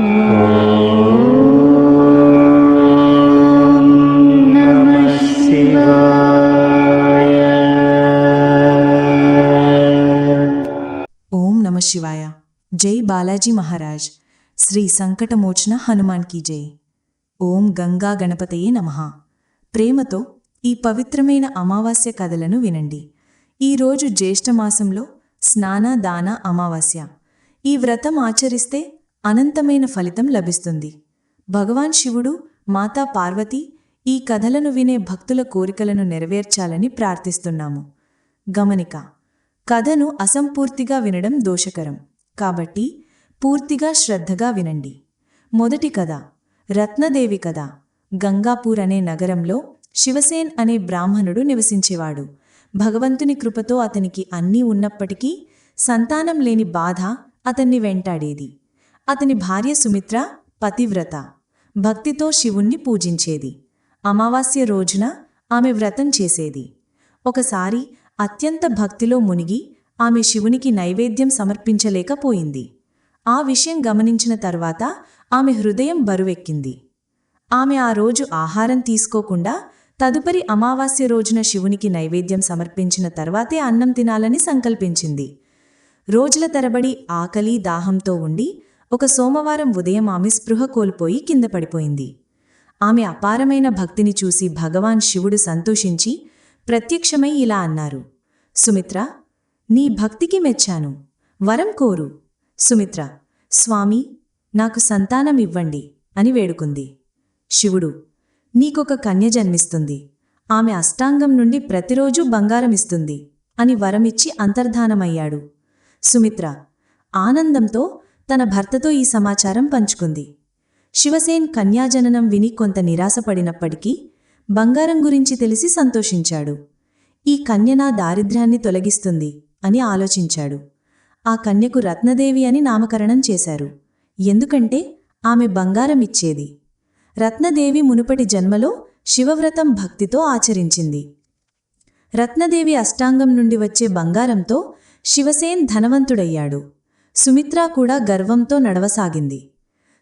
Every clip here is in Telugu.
శివాయ శివాయ. జై బాలాజీ మహారాజ్. శ్రీ సంకటమోచన హనుమాన్ కీ జై. ఓం గంగా గణపతయే నమః. ప్రేమతో ఈ పవిత్రమైన అమావాస్య కథలను వినండి. ఈరోజు జ్యేష్ఠమాసంలో స్నాన దాన అమావాస్య. ఈ వ్రతం ఆచరిస్తే అనంతమైన ఫలితం లభిస్తుంది. భగవాన్ శివుడు మాతా పార్వతి ఈ కథలను వినే భక్తుల కోరికలను నెరవేర్చాలని ప్రార్థిస్తున్నాము. గమనిక కథను అసంపూర్తిగా వినడం దోషకరం. కాబట్టి పూర్తిగా శ్రద్ధగా వినండి. మొదటి కథ రత్నదేవి కథ. గంగాపూర్ అనే నగరంలో శివసేన్ అనే బ్రాహ్మణుడు నివసించేవాడు. భగవంతుని కృపతో అతనికి అన్నీ ఉన్నప్పటికీ సంతానం లేని బాధ అతన్ని వెంటాడేది. అతని భార్య సుమిత్ర పతివ్రత. భక్తితో శివుణ్ణి పూజించేది. అమావాస్య రోజున ఆమె వ్రతం చేసేది. ఒకసారి అత్యంత భక్తిలో మునిగి ఆమె శివునికి నైవేద్యం సమర్పించలేకపోయింది. ఆ విషయం గమనించిన తర్వాత ఆమె హృదయం బరువెక్కింది. ఆమె ఆ రోజు ఆహారం తీసుకోకుండా తదుపరి అమావాస్య రోజున శివునికి నైవేద్యం సమర్పించిన తర్వాతే అన్నం తినాలని సంకల్పించింది. రోజుల తరబడి ఆకలి దాహంతో ఉండి ఒక సోమవారం ఉదయం ఆమె స్పృహ కోల్పోయి కింద పడిపోయింది. ఆమె అపారమైన భక్తిని చూసి భగవాన్ శివుడు సంతోషించి ప్రత్యక్షమై ఇలా అన్నారు. సుమిత్ర నీ భక్తికి మెచ్చాను. వరం కోరు. సుమిత్ర స్వామి నాకు సంతానం ఇవ్వండి అని వేడుకుంది. శివుడు నీకొక కన్య జన్మిస్తుంది. ఆమె అష్టాంగం నుండి ప్రతిరోజూ బంగారమిస్తుంది అని వరమిచ్చి అంతర్ధానమయ్యాడు. సుమిత్ర ఆనందంతో తన భర్తతో ఈ సమాచారం పంచుకుంది. శివసేన్ కన్యాజననం విని కొంత నిరాశపడినప్పటికీ బంగారం గురించి తెలిసి సంతోషించాడు. ఈ కన్య నా దారిద్ర్యాన్ని తొలగిస్తుంది అని ఆలోచించాడు. ఆ కన్యకు రత్నదేవి అని నామకరణం చేశారు. ఎందుకంటే ఆమె బంగారం ఇచ్చేది. రత్నదేవి మునుపటి జన్మలో శివవ్రతం భక్తితో ఆచరించింది. రత్నదేవి అష్టాంగం నుండి వచ్చే బంగారంతో శివసేన్ ధనవంతుడయ్యాడు. సుమిత్ర కూడా గర్వంతో నడవసాగింది.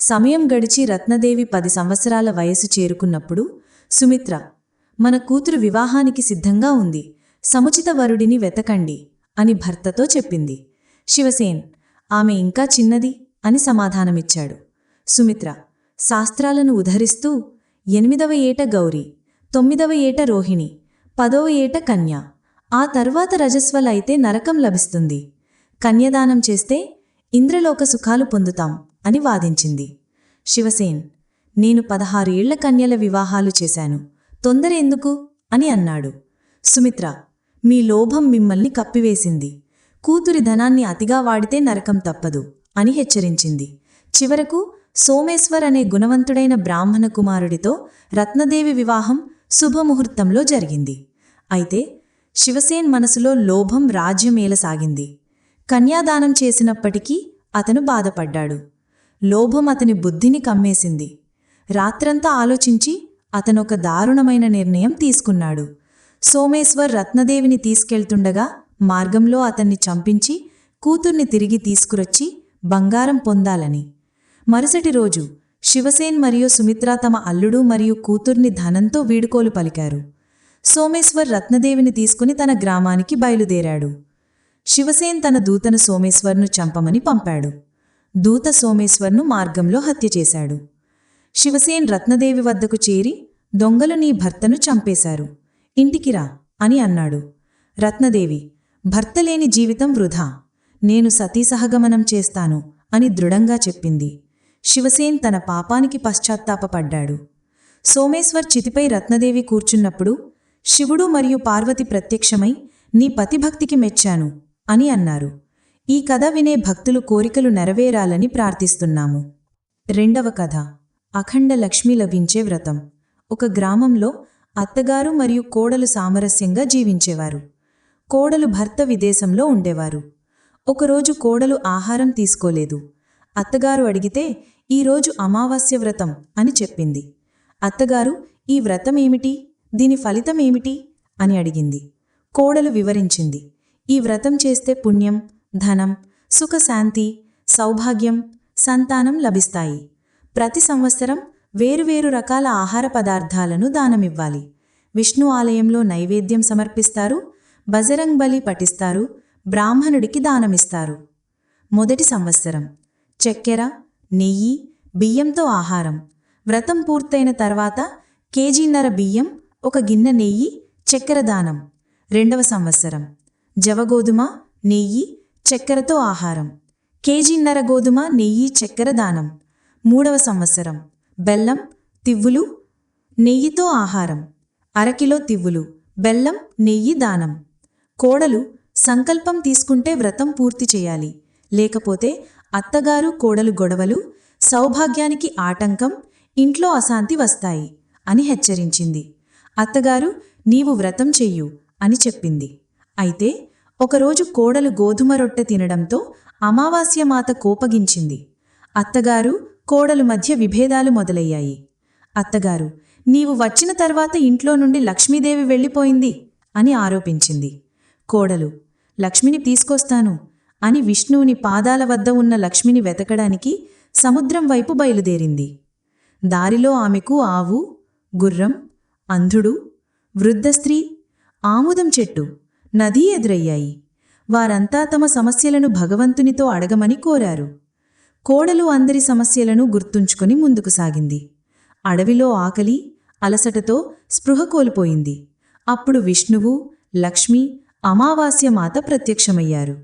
సమయం గడిచి రత్నదేవి పది సంవత్సరాల వయసు చేరుకున్నప్పుడు సుమిత్ర మన కూతురు వివాహానికి సిద్ధంగా ఉంది సముచిత వరుడిని వెతకండి అని భర్తతో చెప్పింది. శివసేన్ ఆమె ఇంకా చిన్నది అని సమాధానమిచ్చాడు. సుమిత్ర శాస్త్రాలను ఉధరిస్తూ ఎనిమిదవ ఏట గౌరి తొమ్మిదవ ఏట రోహిణి పదవ ఏట కన్య ఆ తర్వాత రజస్వలైతే నరకం లభిస్తుంది. కన్యదానం చేస్తే ఇంద్రలోక సుఖాలు పొందుతాం అని వాదించింది. శివసేన్ నేను పదహారు ఏళ్ళ కన్యల వివాహాలు చేశాను. తొందర ఎందుకు? అని అన్నాడు. సుమిత్ర మీ లోభం మిమ్మల్ని కప్పివేసింది. కూతురి ధనాన్ని అతిగా వాడితే నరకం తప్పదు అని హెచ్చరించింది. చివరకు సోమేశ్వర్ అనే గుణవంతుడైన బ్రాహ్మణ కుమారుడితో రత్నదేవి వివాహం శుభముహూర్తంలో జరిగింది. అయితే శివసేన్ మనసులో లోభం రాజ్యమేలసాగింది. కన్యాదానం చేసినప్పటికీ అతను బాధపడ్డాడు. లోభం అతని బుద్ధిని కమ్మేసింది. రాత్రంతా ఆలోచించి అతనొక దారుణమైన నిర్ణయం తీసుకున్నాడు. సోమేశ్వర్ రత్నదేవిని తీసుకెళ్తుండగా మార్గంలో అతన్ని చంపించి కూతుర్ని తిరిగి తీసుకురొచ్చి బంగారం పొందాలని. మరుసటి రోజు శివసేన్ మరియు సుమిత్ర తమ అల్లుడు మరియు కూతుర్ని ధనంతో వీడుకోలు పలికారు. సోమేశ్వర్ రత్నదేవిని తీసుకుని తన గ్రామానికి బయలుదేరాడు. శివసేన్ తన దూతను సోమేశ్వర్ను చంపమని పంపాడు. దూత సోమేశ్వర్ను మార్గంలో హత్య చేశాడు. శివసేన్ రత్నదేవి వద్దకు చేరి దొంగలు నీ భర్తను చంపేశారు. ఇంటికిరా అని అన్నాడు. రత్నదేవి భర్త లేని జీవితం వృధా. నేను సతీసహగమనం చేస్తాను అని దృఢంగా చెప్పింది. శివసేన్ తన పాపానికి పశ్చాత్తాపపడ్డాడు. సోమేశ్వర్ చితిపై రత్నదేవి కూర్చున్నప్పుడు శివుడు మరియు పార్వతి ప్రత్యక్షమై నీ పతిభక్తికి మెచ్చాను. అని అన్నారు. ఈ కథ వినే భక్తులు కోరికలు నెరవేరాలని ప్రార్థిస్తున్నాము. రెండవ కథ. అఖండ లక్ష్మి లభించే వ్రతం. ఒక గ్రామంలో అత్తగారు మరియు కోడలు సామరస్యంగా జీవించేవారు. కోడలు భర్త విదేశంలో ఉండేవారు. ఒకరోజు కోడలు ఆహారం తీసుకోలేదు. అత్తగారు అడిగితే ఈరోజు అమావాస్య వ్రతం అని చెప్పింది. అత్తగారు ఈ వ్రతం ఏమిటి? దీని ఫలితం ఏమిటి? అని అడిగింది. కోడలు వివరించింది. ఈ వ్రతం చేస్తే పుణ్యం ధనం సుఖశాంతి సౌభాగ్యం సంతానం లభిస్తాయి. ప్రతి సంవత్సరం వేరువేరు రకాల ఆహార పదార్థాలను దానమివ్వాలి. విష్ణు ఆలయంలో నైవేద్యం సమర్పిస్తారు బజరంగ్ బలి పఠిస్తారు బ్రాహ్మణుడికి దానమిస్తారు. మొదటి సంవత్సరం చక్కెర నెయ్యి బియ్యంతో ఆహారం. వ్రతం పూర్తయిన తర్వాత కేజీన్నర బియ్యం ఒక గిన్నె నెయ్యి చక్కెర దానం. రెండవ సంవత్సరం జవగోధుమ నెయ్యి చక్కెరతో ఆహారం. కేజీన్నర గోధుమ నెయ్యి చక్కెర దానం. మూడవ సంవత్సరం. బెల్లం తివ్వులు నెయ్యితో ఆహారం. అరకిలో తివ్వులు బెల్లం నెయ్యి దానం. కోడలు సంకల్పం తీసుకుంటే వ్రతం పూర్తి చేయాలి. లేకపోతే అత్తగారు కోడలు గొడవలు సౌభాగ్యానికి ఆటంకం ఇంట్లో అశాంతి వస్తాయి అని హెచ్చరించింది. అత్తగారు నీవు వ్రతం చెయ్యు అని చెప్పింది. అయితే ఒకరోజు కోడలు గోధుమ రొట్టె తినడంతో అమావాస్య మాత కోపగించింది. అత్తగారు కోడలు మధ్య విభేదాలు మొదలయ్యాయి. అత్తగారు నీవు వచ్చిన తర్వాత ఇంట్లో నుండి లక్ష్మీదేవి వెళ్ళిపోయింది అని ఆరోపించింది. కోడలు లక్ష్మిని తీసుకొస్తాను అని విష్ణువుని పాదాల వద్ద ఉన్న లక్ష్మిని వెతకడానికి సముద్రం వైపు బయలుదేరింది. దారిలో ఆమెకు ఆవు గుర్రం అంధుడు వృద్ధ స్త్రీ ఆముదం చెట్టు నదీ ఎదురయ్యాయి. వారంతా తమ సమస్యలను భగవంతునితో అడగమని కోరారు. కోడలు అందరి సమస్యలను గుర్తుంచుకొని ముందుకు సాగింది. అడవిలో ఆకలి అలసటతో స్పృహ కోల్పోయింది. అప్పుడు విష్ణువు లక్ష్మి అమావాస్యమాత ప్రత్యక్షమయ్యారు.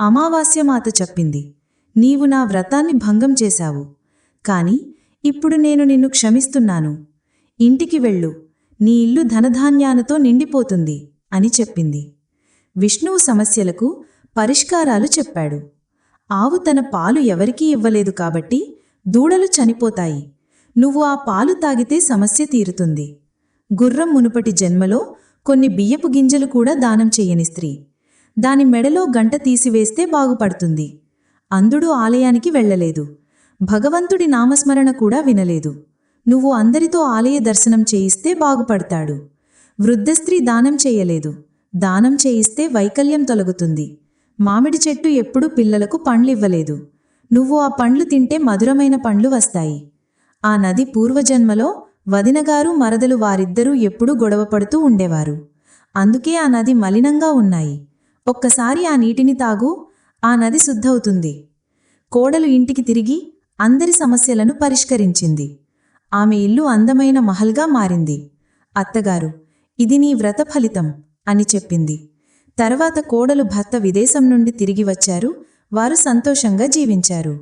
అమావాస్యమాత చెప్పింది నీవు నా వ్రతాన్ని భంగం చేశావు. కాని ఇప్పుడు నేను నిన్ను క్షమిస్తున్నాను. ఇంటికి వెళ్ళు. నీ ఇల్లు ధనధాన్యాలతో నిండిపోతుంది అని చెప్పింది. విష్ణువు సమస్యలకు పరిష్కారాలు చెప్పాడు. ఆవు తన పాలు ఎవరికీ ఇవ్వలేదు కాబట్టి దూడలు చనిపోతాయి. నువ్వు ఆ పాలు తాగితే సమస్య తీరుతుంది. గుర్రం మునుపటి జన్మలో కొన్ని బియ్యపు గింజలు కూడా దానం చేయని స్త్రీ. దాని మెడలో గంట తీసివేస్తే బాగుపడుతుంది. అందుడు ఆలయానికి వెళ్ళలేదు. భగవంతుడి నామస్మరణ కూడా వినలేదు. నువ్వు అందరితో ఆలయ దర్శనం చేయిస్తే బాగుపడతాడు. వృద్ధ స్త్రీ దానం చేయలేదు. దానం చేయిస్తే వైకల్యం తొలగుతుంది. మామిడి చెట్టు ఎప్పుడూ పిల్లలకు పండ్లివ్వలేదు. నువ్వు ఆ పండ్లు తింటే మధురమైన పండ్లు వస్తాయి. ఆ నది పూర్వజన్మలో వదినగారు మరదలు వారిద్దరూ ఎప్పుడూ గొడవపడుతూ ఉండేవారు. అందుకే ఆ నది మలినంగా ఉన్నాయి. ఒక్కసారి ఆ నీటిని తాగు ఆ నది శుద్ధవుతుంది. కోడలు ఇంటికి తిరిగి అందరి సమస్యలను పరిష్కరించింది. ఆమె ఇల్లు అందమైన మహల్గా మారింది. అత్తగారు ఇది నీ వ్రత ఫలితం. అని చెప్పింది. తర్వాత కోడలు భర్త విదేశం నుండి తిరిగి వచ్చారు. వారు సంతోషంగా జీవించారు.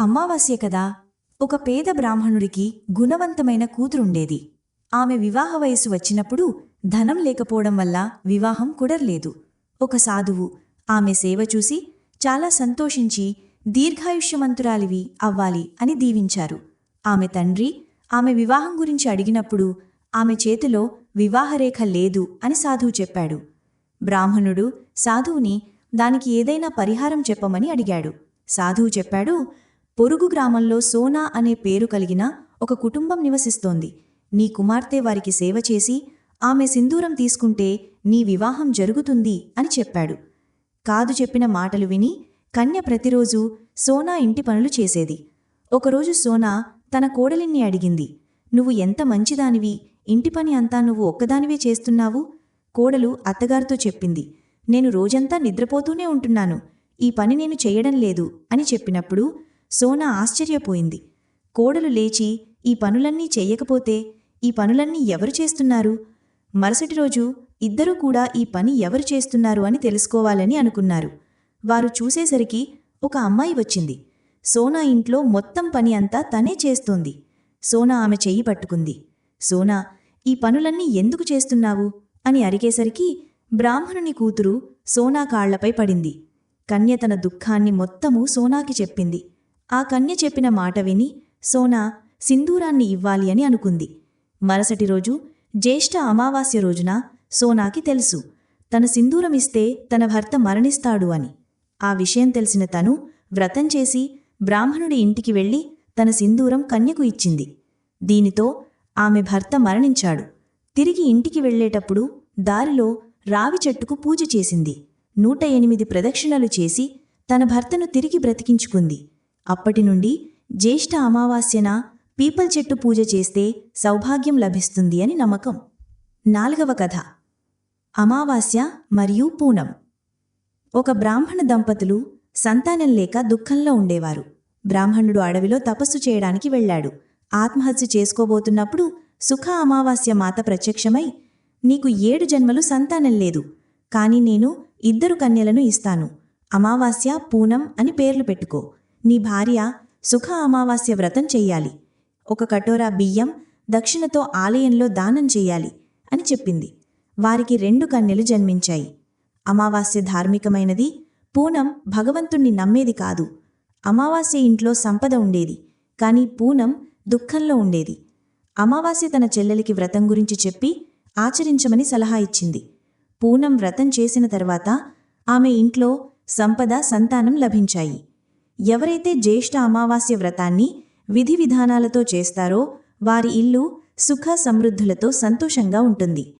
అమావాస్య కదా. ఒక పేద బ్రాహ్మణుడికి గుణవంతమైన కూతురుండేది. ఆమె వివాహ వయసు వచ్చినప్పుడు ధనం లేకపోవడం వల్ల వివాహం కుదరలేదు. ఒక సాధువు ఆమె సేవ చూసి చాలా సంతోషించి దీర్ఘాయుష్యమంతురాలివి అవ్వాలి అని దీవించారు. ఆమె తండ్రి ఆమె వివాహం గురించి అడిగినప్పుడు ఆమె చేతిలో వివాహరేఖ లేదు అని సాధువు చెప్పాడు. బ్రాహ్మణుడు సాధువుని దానికి ఏదైనా పరిహారం చెప్పమని అడిగాడు. సాధువు చెప్పాడు పొరుగు గ్రామంలో సోనా అనే పేరు కలిగిన ఒక కుటుంబం నివసిస్తోంది. నీ కుమార్తె వారికి సేవ చేసి ఆమె సింధూరం తీసుకుంటే నీ వివాహం జరుగుతుంది అని చెప్పాడు. కాదు చెప్పిన మాటలు విని కన్య ప్రతిరోజు సోనా ఇంటి పనులు చేసేది. ఒకరోజు సోనా తన కోడలిన్ని అడిగింది నువ్వు ఎంత మంచిదానివి ఇంటి పని అంతా నువ్వు ఒక్కదానివే చేస్తున్నావు? కోడలు అత్తగారితో చెప్పింది. నేను రోజంతా నిద్రపోతూనే ఉంటున్నాను. ఈ పని నేను చేయడం లేదు అని చెప్పినప్పుడు సోనా ఆశ్చర్యపోయింది. కోడలు లేచి ఈ పనులన్నీ చెయ్యకపోతే ఈ పనులన్నీ ఎవరు చేస్తున్నారు? మరుసటి రోజు ఇద్దరూ కూడా ఈ పని ఎవరు చేస్తున్నారు అని తెలుసుకోవాలని అనుకున్నారు. వారు చూసేసరికి ఒక అమ్మాయి వచ్చింది. సోనా ఇంట్లో మొత్తం పని అంతా తనే చేస్తోంది. సోనా ఆమె చెయ్యి పట్టుకుంది. సోనా ఈ పనులన్నీ ఎందుకు చేస్తున్నావు? అని అరిగేసరికి బ్రాహ్మణుని కూతురు సోనా కాళ్ళపై పడింది. కన్య తన దుఃఖాన్ని మొత్తము సోనాకి చెప్పింది. ఆ కన్య చెప్పిన మాట విని సోనా సింధూరాన్ని ఇవ్వాలి అని అనుకుంది. మరుసటి రోజు జ్యేష్ఠ అమావాస్య రోజున సోనాకి తెలుసు. తన సింధూరమిస్తే తన భర్త మరణిస్తాడు అని. ఆ విషయం తెలిసిన తను వ్రతం చేసి బ్రాహ్మణుడి ఇంటికి వెళ్ళి తన సింధూరం కన్యకు ఇచ్చింది. దీనితో ఆమె భర్త మరణించాడు. తిరిగి ఇంటికి వెళ్ళేటప్పుడు దారిలో రావి చెట్టుకు పూజ చేసింది. నూట ఎనిమిది ప్రదక్షిణలు చేసి తన భర్తను తిరిగి బ్రతికించుకుంది. అప్పటి నుండి జ్యేష్ఠ అమావాస్యన పీపల్ చెట్టు పూజ చేస్తే సౌభాగ్యం లభిస్తుంది అని నమ్మకం. నాలుగవ కథ. అమావాస్య మరియు పూనం. ఒక బ్రాహ్మణ దంపతులు సంతానం లేక దుఃఖంలో ఉండేవారు. బ్రాహ్మణుడు అడవిలో తపస్సు చేయడానికి వెళ్ళాడు. ఆత్మహత్య చేసుకోబోతున్నప్పుడు సుఖ అమావాస్య మాత ప్రత్యక్షమై నీకు ఏడు జన్మలు సంతానం లేదు కాని నేను ఇద్దరు కన్యలను ఇస్తాను. అమావాస్య పూనం అని పేర్లు పెట్టుకో. నీ భార్య సుఖ అమావాస్య వ్రతం చెయ్యాలి. ఒక కటోరా బియ్యం దక్షిణతో ఆలయంలో దానం చెయ్యాలి అని చెప్పింది. వారికి రెండు కన్యలు జన్మించాయి. అమావాస్య ధార్మికమైనది పూనం భగవంతుణ్ణి నమ్మేది కాదు. అమావాస్య ఇంట్లో సంపద ఉండేది కానీ పూనం దుఃఖంలో ఉండేది. అమావాస్య తన చెల్లెలికి వ్రతం గురించి చెప్పి ఆచరించమని సలహా ఇచ్చింది. పూనం వ్రతం చేసిన తర్వాత ఆమె ఇంట్లో సంపద సంతానం లభించాయి. ఎవరైతే జ్యేష్ఠ అమావాస్య వ్రతాన్ని విధి విధానాలతో చేస్తారో వారి ఇల్లు సుఖ సమృద్ధులతో సంతోషంగా ఉంటుంది.